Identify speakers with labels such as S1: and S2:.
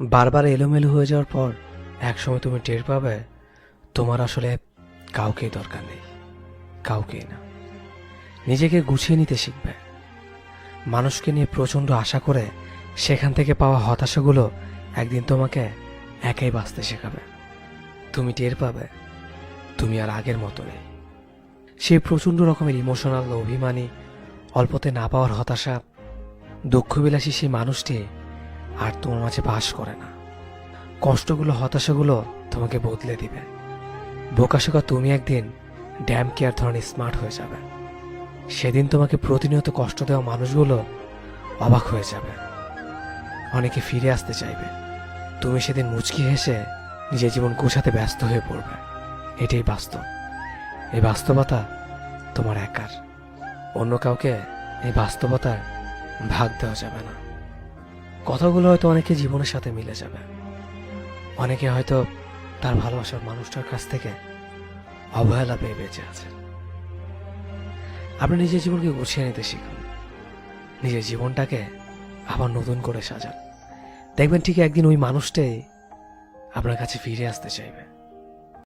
S1: বারবার এলোমেলো হয়ে যাওয়ার পর একসময় তুমি টের পাবে, তোমার আসলে কাউকেই দরকার নেই, কাউকেই না। নিজেকে গুছিয়ে নিতে শিখবে। মানুষকে নিয়ে প্রচণ্ড আশা করে সেখান থেকে পাওয়া হতাশাগুলো একদিন তোমাকে একাই বাঁচতে শেখাবে। তুমি টের পাবে, তুমি আর আগের মতো নেই। সেই প্রচণ্ড রকমের ইমোশনাল অভিমানী, অল্পতে না পাওয়ার হতাশা, দুঃখবিলাসী সেই মানুষটি আর তোমার মাঝে বাস করে না। কষ্টগুলো, হতাশাগুলো তোমাকে বদলে দিবে। বোকাশোকা তুমি একদিন ড্যাম কেয়ার ধরনের স্মার্ট হয়ে যাবে। সেদিন তোমাকে প্রতিনিয়ত কষ্ট দেওয়া মানুষগুলো অবাক হয়ে যাবে। অনেকে ফিরে আসতে চাইবে। তুমি সেদিন মুচকি হেসে নিজের জীবন গোছাতে ব্যস্ত হয়ে পড়বে। এটাই বাস্তব। এই বাস্তবতা তোমার একার। অন্য কাউকে এই বাস্তবতার ভাগ দেওয়া যাবে না। কথাগুলো হয়তো অনেকে জীবনের সাথে মিলে যাবে। অনেকে হয়তো তার ভালোবাসার মানুষটার কাছ থেকে অবহেলা পেয়ে বেঁচে আছে। আপনি নিজের জীবনকে গুছিয়ে নিতে শিখুন। নিজের জীবনটাকে আবার নতুন করে সাজান। দেখবেন ঠিক একদিন ওই মানুষটাই আপনার কাছে ফিরে আসতে চাইবে।